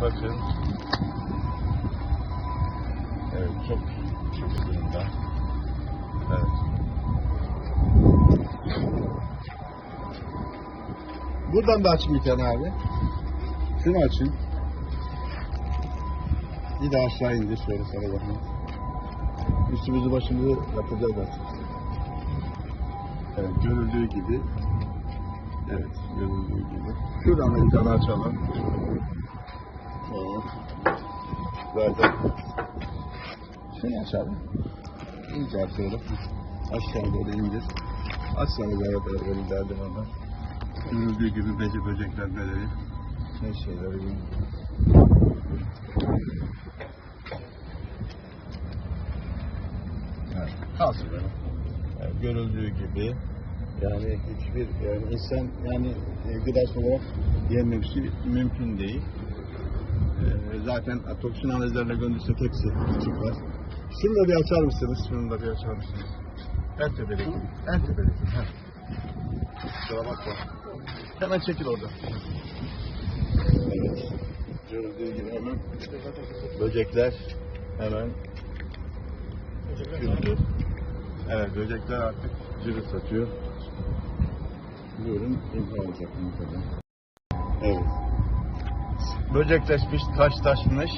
Bakın. Evet çok çok durumda. Evet. Buradan da tane abi. Şunu açın. Bir de aşağı indir şöyle sana bakın. Üstümüzü başımızı yapacağız artık. Evet görüldüğü gibi. Evet görüldüğü gibi. Şuradan da bir tane açalım. Zaten şunu açalım. İyice açıyorum. Aşağı doğru indir. Açsanız arada böyle derdim ama. Görüldüğü gibi beci böcekler beleri. Ne şeyleri. Evet, kalsın böyle. Yani görüldüğü gibi yani hiçbir yani insan yani e, gıdası olarak yenmesi mümkün değil. E, zaten toksin analizlerine gönderirsek hepsi çıkar. Şunu da bir açar mısınız? Şunu da bir açar mısınız? En tepedeki. En tepedeki. Heh. Kusura bakma. Hemen çekil orada. Evet. Görüldüğü gibi hemen böcekler hemen Güldür. Evet böcekler artık cırı satıyor. Buyurun imha olacak mutlaka. Evet. Böcekleşmiş, taş taşmış.